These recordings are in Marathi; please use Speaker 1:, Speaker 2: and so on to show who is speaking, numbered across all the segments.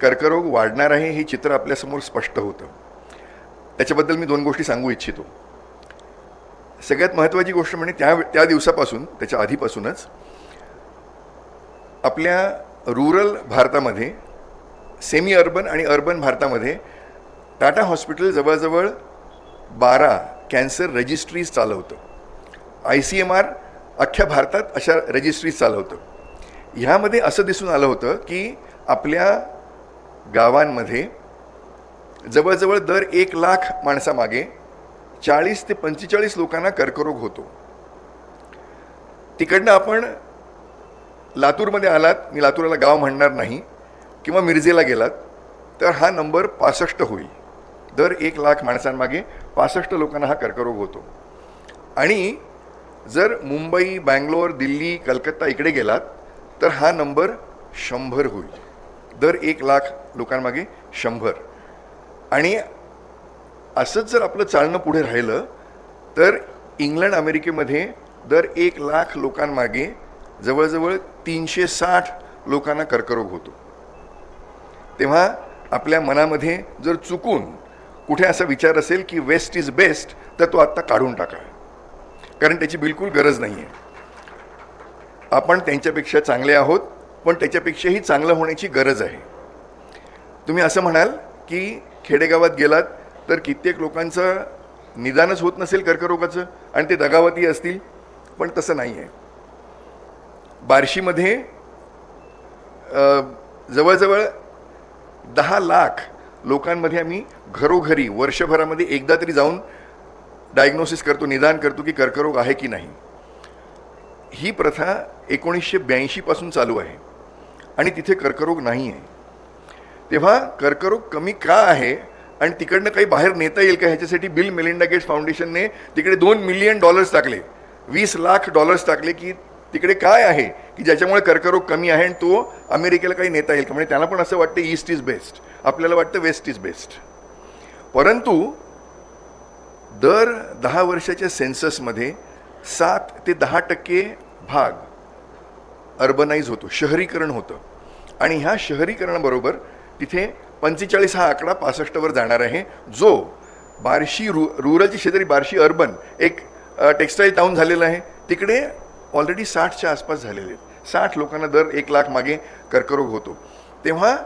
Speaker 1: कर्करोग वाढणार आहे हे चित्र आपल्यासमोर स्पष्ट होतं. त्याच्याबद्दल मी दोन गोष्टी सांगू इच्छितो. सगळ्यात महत्त्वाची गोष्ट म्हणजे त्या त्या दिवसापासून त्याच्या आधीपासूनच आपल्या रुरल भारतामध्ये सेमी अर्बन आणि अर्बन भारतामध्ये टाटा हॉस्पिटल जवळजवळ बारा कॅन्सर रजिस्ट्रीज चालवतं. आय सी एम आर अख्ख्या भारतात अशा रजिस्ट्रीज चालवतं. ह्यामध्ये असं दिसून आलं होतं की आपल्या गावांमध्ये जवळजवळ दर एक लाख माणसामागे चाळीस ते पंचेचाळीस लोकांना कर्करोग होतो. तिकडनं आपण लातूरमध्ये आलात. मी लातूरला गाव म्हणणार नाही किंवा मिरजेला गेलात तर हा नंबर पासष्ट होईल. दर एक लाख माणसांमागे पासष्ट लोकांना हा कर्करोग होतो. आणि जर मुंबई बँगलोर दिल्ली कलकत्ता इकडे गेलात तर हा नंबर शंभर होईल. दर एक लाख लोकांमागे शंभर. आणि असंच जर आपलं चालणं पुढे राहिलं तर इंग्लंड अमेरिकेमध्ये दर एक लाख लोकांमागे जवळजवळ तीनशे साठ लोकांना कर्करोग होतो. तेव्हा आपल्या मनामध्ये जर चुकून कुठे असा विचार असेल की वेस्ट इज बेस्ट तर तो आत्ता काढून टाका. कारण त्याची बिलकुल गरज नाही आहे आपण त्यांच्यापेक्षा चांगले आहोत पण त्याच्यापेक्षाही चांगलं होण्याची गरज आहे. तुम्ही असं म्हणाल की खेडेगावात गेलात तर कित्येक लोकांचं निदानच होत नसेल कर्करोगाचं आणि ते दगावती असतील पण तसं नाही आहे बार्शीमध्ये जवळजवळ दहा लाख लोकांमध्ये आम्ही घरोघरी वर्षभरामध्ये एकदा तरी जाऊन डायग्नोसिस करतो निदान करतो की कर्करोग आहे की नाही. ही प्रथा एकोणीसशे ब्याऐंशीपासून चालू आहे. आणि तिथे कर्करोग नाही आहे तेव्हा कर्करोग कमी का आहे आणि तिकडनं काही बाहेर नेता येईल का ह्याच्यासाठी बिल मेलिंडा गेट्स फाउंडेशनने तिकडे दोन मिलियन डॉलर्स टाकले. वीस लाख डॉलर्स टाकले की तिकडे काय आहे? की ज्याच्यामुळे कर्करोग कमी आहे आणि तो अमेरिकेला काही नेता येईल का? म्हणजे त्याला पण असं वाटतं ईस्ट इज बेस्ट आपल्याला वाटतं वेस्ट इज बेस्ट परंतु दर दहा वर्षाच्या सेन्ससमध्ये सात ते दहा टक्के भाग अर्बनाईज होतो शहरीकरण होतं. आणि ह्या शहरीकरणाबरोबर तिथे पंचेचाळीस हा आकडा पासष्टवर जाणार आहे जो बार्शी रु रुरलची शेजारी बार्शी अर्बन एक टेक्स्टाईल टाऊन झालेलं आहे. तिकडे ऑलरेडी साठच्या आसपास झालेले आहेत. साठ लोकांना दर एक लाख मागे कर्करोग होतो. तेव्हा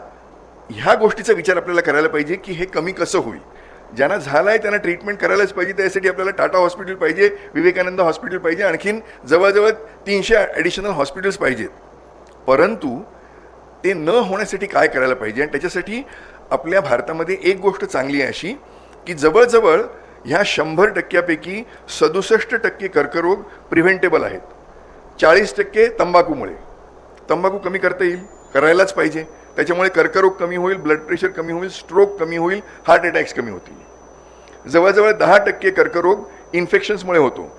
Speaker 1: ह्या गोष्टीचा विचार आपल्याला करायला पाहिजे की हे कमी कसं होईल? ज्यांना झालं आहे त्यांना ट्रीटमेंट करायलाच पाहिजे. त्यासाठी आपल्याला टाटा हॉस्पिटल पाहिजे विवेकानंद हॉस्पिटल पाहिजे आणखीन जवळजवळ तीनशे ॲडिशनल हॉस्पिटल्स पाहिजेत. परंतु ते न होण्यासाठी काय करायला पाहिजे? आणि त्याच्यासाठी आपल्या भारतामध्ये एक गोष्ट चांगली आहे अशी की जवळजवळ ह्या शंभर टक्क्यापैकी सदुसष्ट टक्के कर्करोग प्रिव्हेंटेबल आहेत. चाळीस टक्के तंबाखूमुळे. तंबाखू कमी करता येईल करायलाच पाहिजे. त्याच्यामुळे कर्करोग कमी होईल ब्लड प्रेशर कमी होईल स्ट्रोक कमी होईल हार्ट अटॅक्स कमी होतील. जवळजवळ दहा टक्के कर्करोग इन्फेक्शन्समुळे होतो.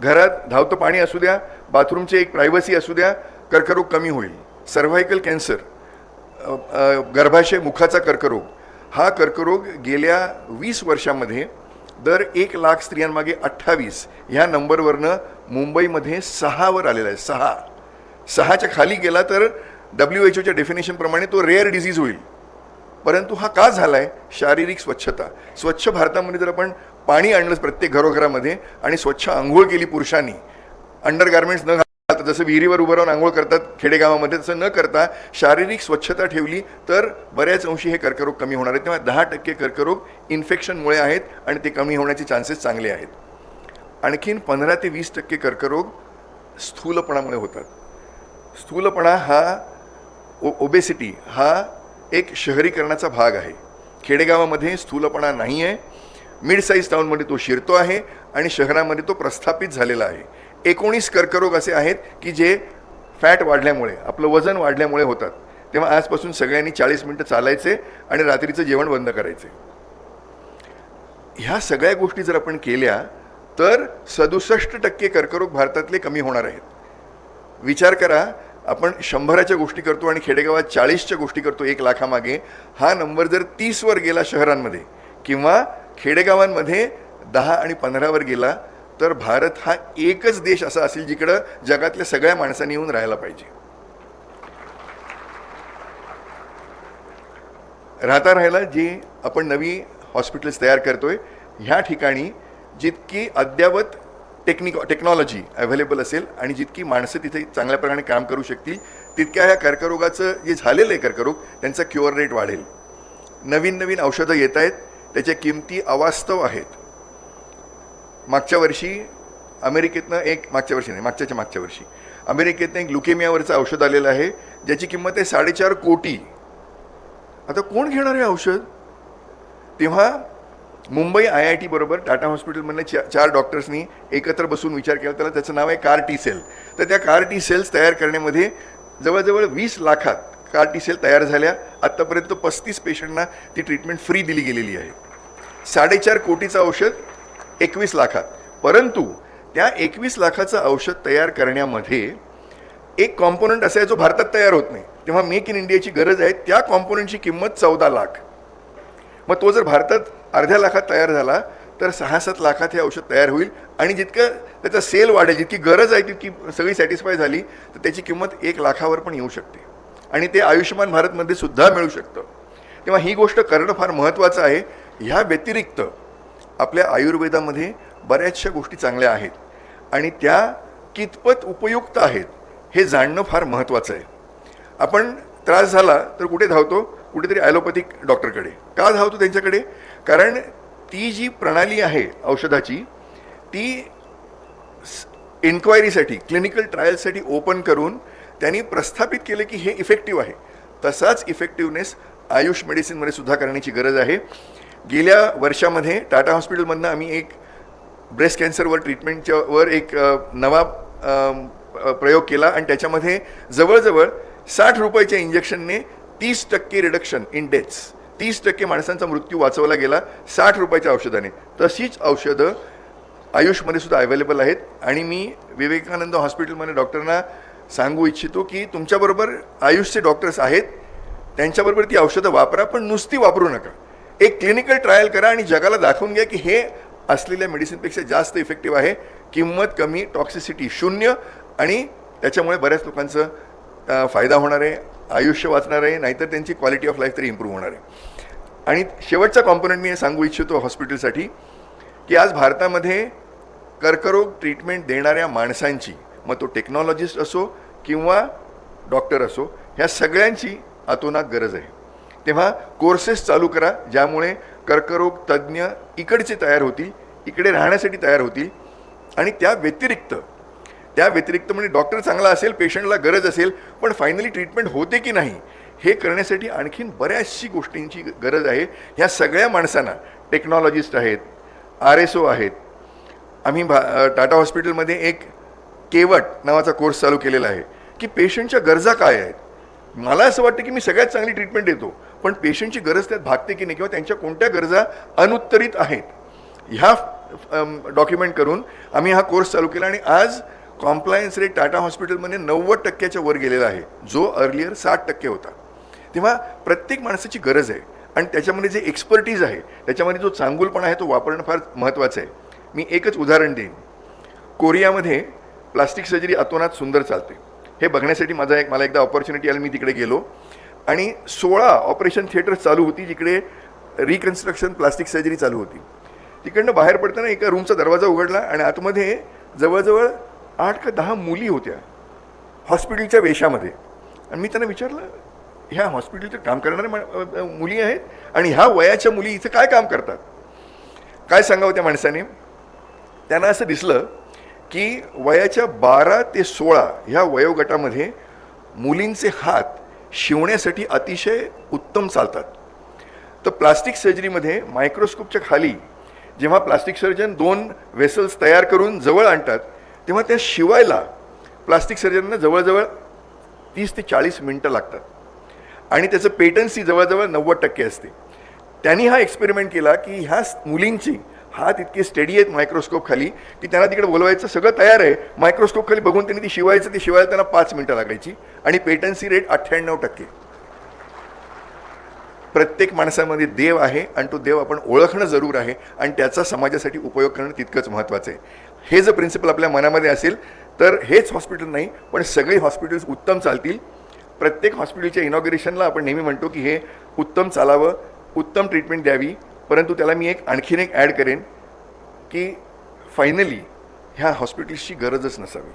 Speaker 1: घरात धावतं पाणी असू द्या बाथरूमचे एक प्रायव्हसी असू द्या कर्करोग कमी होईल. सर्व्हायकल कॅन्सर गर्भाशय मुखाचा कर्करोग हा कर्करोग गेल्या वीस वर्षामध्ये दर एक लाख स्त्रियांमागे अठ्ठावीस ह्या नंबरवरनं मुंबईमध्ये सहावर आलेला आहे सहा. सहाच्या खाली गेला तर डब्ल्यू एच ओच्या डेफिनेशनप्रमाणे तो रेअर डिझीज होईल. परंतु हा का झाला आहे शारीरिक स्वच्छता. स्वच्छ भारतामध्ये जर आपण पाणी आणलं प्रत्येक घरोघरामध्ये आणि स्वच्छ आंघोळ केली पुरुषांनी अंडर गार्मेंट्स न घालता जसं विहिरीवर उभं राहून आंघोळ करतात खेडेगावामध्ये तसं न करता शारीरिक स्वच्छता ठेवली तर बऱ्याच अंशी हे कर्करोग कमी होणार आहेत. तेव्हा दहा टक्के कर्करोग इन्फेक्शनमुळे आहेत आणि ते कमी होण्याचे चान्सेस चांगले आहेत. आणखीन पंधरा ते वीस टक्के कर्करोग स्थूलपणामुळे होतात. स्थूलपणा हा ओ ओबेसिटी हा एक शहरीकरणाचा भाग आहे. खेडेगावामध्ये स्थूलपणा नाही आहे. मिड साईज टाऊनमध्ये तो शिरतो आहे आणि शहरामध्ये तो प्रस्थापित झालेला आहे. एकोणीस कर्करोग असे आहेत की जे फॅट वाढल्यामुळे आपलं वजन वाढल्यामुळे होतात. तेव्हा आजपासून सगळ्यांनी चाळीस मिनटं चालायचे आणि रात्रीचं जेवण बंद करायचे. ह्या सगळ्या गोष्टी जर आपण केल्या तर सदुसष्ट टक्के कर्करोग भारतातले कमी होणार आहेत. विचार करा आपण शंभराच्या गोष्टी करतो आणि खेडेगावात चाळीसच्या गोष्टी करतो एक लाखामागे हा नंबर जर तीसवर गेला शहरांमध्ये किंवा खेडेगावांमध्ये दहा आणि पंधरावर गेला तर भारत हा एकच देश असा असेल जिकडं जगातल्या सगळ्या माणसांनी येऊन राहायला पाहिजे. राहता राहायला जे आपण नवी हॉस्पिटल्स तयार करतोय ह्या ठिकाणी जितकी अद्ययावत टेक्निक टेक्नॉलॉजी अवेलेबल असेल आणि जितकी माणसं तिथे चांगल्या प्रकारे काम करू शकतील तितक्या ह्या कर्करोगाचं जे झालेलं आहे कर्करोग त्यांचा क्युअर रेट वाढेल. नवीन नवीन औषधं येत आहेत त्याच्या किमती अवास्तव आहेत. मागच्या वर्षी अमेरिकेतनं एक मागच्या वर्षी नाही मागच्याच्या मागच्या वर्षी. अमेरिकेतनं एक लुकेमियावरचं औषध आलेलं आहे ज्याची किंमत आहे साडेचार कोटी. आता कोण घेणार आहे औषध? तेव्हा मुंबई आय आय टीबरोबर टाटा हॉस्पिटलमधल्या चा चार डॉक्टर्सनी एकत्र बसून विचार केला. त्याला त्याचं नाव आहे कार टी सेल. तर त्या कार टी सेल्स तयार करण्यामध्ये जवळजवळ वीस लाखात कार टी सेल तयार झाल्या. आत्तापर्यंत पस्तीस पेशंटना ती ट्रीटमेंट फ्री दिली गेलेली आहे. साडेचार कोटीचं औषध एकवीस लाखात. परंतु त्या एकवीस लाखाचं औषध तयार करण्यामध्ये एक कॉम्पोनंट असा आहे जो भारतात तयार होत नाही. तेव्हा मेक इन इंडियाची गरज आहे. त्या कॉम्पोनंटची किंमत चौदा लाख. मग तो जर भारतात अर्ध्या लाखात तयार झाला तर सहा सात लाखात हे औषध तयार होईल. आणि जितकं त्याचा सेल वाढेल जितकी गरज आहे तितकी सगळी सॅटिस्फाय झाली तर त्याची किंमत एक लाखावर पण येऊ शकते. आणि ते आयुष्यमान भारतमध्ये सुद्धा मिळू शकतं. तेव्हा ही गोष्ट करणं फार महत्त्वाचं आहे. ह्या व्यतिरिक्त आपल्या आयुर्वेदामध्ये बऱ्याचशा गोष्टी चांगल्या आहेत. आणि त्या कितपत उपयुक्त आहेत हे जाणणं फार महत्त्वाचं आहे. आपण त्रास झाला तर कुठे धावतो? कुठेतरी ॲलोपॅथिक डॉक्टरकडे. का धावतो त्यांच्याकडे? कारण ती जी प्रणाली आहे औषधाची ती इन्क्वायरीसाठी क्लिनिकल ट्रायल्ससाठी ओपन करून त्यांनी प्रस्थापित केलं की हे इफेक्टिव्ह आहे. तसाच इफेक्टिव्हनेस आयुष मेडिसिनमध्ये सुद्धा करण्याची गरज आहे. गेल्या वर्षामध्ये टाटा हॉस्पिटलमधनं आम्ही एक ब्रेस्ट कॅन्सरवर ट्रीटमेंटच्या वर एक नवा प्रयोग केला आणि त्याच्यामध्ये जवळजवळ साठ रुपयाच्या इंजेक्शनने तीस टक्के रिडक्शन इन डेथ्स तीस टक्के माणसांचा मृत्यू वाचवला गेला साठ रुपयाच्या औषधाने. तशीच औषधं आयुषमध्ये सुद्धा अवेलेबल आहेत. आणि मी विवेकानंद हॉस्पिटलमध्ये डॉक्टरांना सांगू इच्छितो की तुमच्याबरोबर आयुषचे डॉक्टर्स आहेत. त्यांच्याबरोबर ती औषधं वापरा पण नुसती वापरू नका. एक क्लिनिकल ट्रायल करा आणि जगाला दाखवून घ्या की हे असलेल्या मेडिसिनपेक्षा जास्त इफेक्टिव्ह आहे. किंमत कमी टॉक्सिसिटी शून्य आणि त्याच्यामुळे बऱ्याच लोकांचं फायदा होणार आहे. आयुष्य वाचणार आहे नाहीतर त्यांची क्वालिटी ऑफ लाईफ तरी इम्प्रूव्ह होणार आहे. आणि शेवटचा कॉम्पोनंट मी हे सांगू इच्छितो हॉस्पिटलसाठी की आज भारतामध्ये कर्करोग ट्रीटमेंट देणाऱ्या माणसांची मग तो टेक्नॉलॉजिस्ट असो किंवा डॉक्टर असो ह्या सगळ्यांची अतोनात गरज आहे. तेव्हा कोर्सेस चालू करा ज्यामुळे कर्करोग तज्ज्ञ इकडचे तयार होतील इकडे राहण्यासाठी तयार होतील आणि त्या व्यतिरिक्त त्या व्यतिरिक्त म्हणजे डॉक्टर चांगला असेल पेशंटला गरज असेल पण फायनली ट्रीटमेंट होते की नाही हे करण्यासाठी आणखीन बऱ्याचशी गोष्टींची गरज आहे. ह्या सगळ्या माणसांना टेक्नॉलॉजिस्ट आहेत आर एस ओ आहेत आम्ही भा टाटा हॉस्पिटलमध्ये एक केवट नावाचा कोर्स चालू केलेला आहे की पेशंटच्या गरजा काय आहेत? मला असं वाटतं की मी सगळ्यात चांगली ट्रीटमेंट देतो पण पेशंटची गरज त्यात भागते की नाही किंवा त्यांच्या कोणत्या गरजा अनुत्तरित आहेत? ह्या डॉक्युमेंट करून आम्ही हा कोर्स चालू केला आणि आज कॉम्प्लायन्स रेट टाटा हॉस्पिटलमध्ये नव्वद टक्क्याच्या वर गेलेला आहे. जो अर्लियर साठ टक्के होता. तेव्हा प्रत्येक माणसाची गरज आहे. आणि त्याच्यामध्ये जे एक्सपर्टीज आहे त्याच्यामध्ये जो चांगुलपणा आहे तो वापरणं फार महत्त्वाचं आहे. मी एकच उदाहरण देईन. कोरियामध्ये प्लास्टिक सर्जरी अतोनात सुंदर चालते. हे बघण्यासाठी माझा एक मला एकदा ऑपॉर्च्युनिटी आली मी तिकडे गेलो. आणि सोळा ऑपरेशन थिएटर चालू होती जिकडे रिकन्स्ट्रक्शन प्लास्टिक सर्जरी चालू होती. तिकडनं बाहेर पडताना एका रूमचा दरवाजा उघडला आणि आतमध्ये जवळजवळ आठ का दहा मुली होत्या हॉस्पिटलच्या वेशामध्ये. आणि मी त्यांना विचारलं ह्या हॉस्पिटलचं काम करणाऱ्या मुली आहेत आणि ह्या वयाच्या मुली इथं काय काम करतात? काय सांगावं त्या माणसाने? त्यांना असं दिसलं की वयाच्या बारा ते सोळा ह्या वयोगटामध्ये मुलींचे हात शिवण्यासाठी अतिशय उत्तम चालतात. तर प्लास्टिक सर्जरीमध्ये मायक्रोस्कोपच्या खाली जेव्हा प्लास्टिक सर्जन दोन वेसल्स तयार करून जवळ आणतात तेव्हा त्या शिवायला प्लास्टिक सर्जनना जवळजवळ तीस ते चाळीस मिनटं लागतात. आणि त्याचं पेटन्सी जवळजवळ नव्वद टक्के असते. त्यांनी हा एक्सपेरिमेंट केला की ह्या मुलींची हात इतके स्टडी आहेत मायक्रोस्कोप खाली की त्यांना तिकडे बोलवायचं सगळं तयार आहे. मायक्रोस्कोप खाली बघून त्यांनी ती शिवायचं ती शिवायला त्यांना पाच मिनटं लागायची. आणि पेटन्सी रेट अठ्ठ्याण्णव टक्के. प्रत्येक माणसामध्ये देव आहे आणि तो देव आपण ओळखणं जरूर आहे. आणि त्याचा समाजासाठी उपयोग करणं तितकंच महत्त्वाचं आहे. हे जर प्रिन्सिपल आपल्या मनामध्ये असेल तर हेच हॉस्पिटल नाही पण सगळे हॉस्पिटल्स उत्तम चालतील. प्रत्येक हॉस्पिटलच्या इनॉग्रेशनला आपण नेहमी म्हणतो की हे उत्तम चालावं उत्तम ट्रीटमेंट द्यावी. परंतु त्याला मी एक आणखीन एक ॲड करेन की फायनली ह्या हॉस्पिटल्सची गरजच नसावी.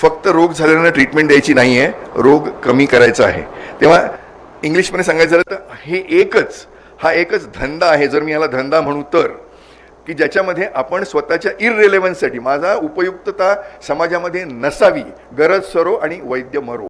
Speaker 1: फक्त रोग झालेल्यांना ट्रीटमेंट द्यायची नाही आहे रोग कमी करायचा आहे. तेव्हा इंग्लिशमध्ये सांगायचं झालं तर हे एकच हा एकच धंदा आहे. जर मी याला धंदा म्हणू तर की ज्याच्यामध्ये आपण स्वतःच्या इररेलेव्हन्ससाठी माझा उपयुक्तता समाजामध्ये नसावी गरज सरो आणि वैद्य मरो.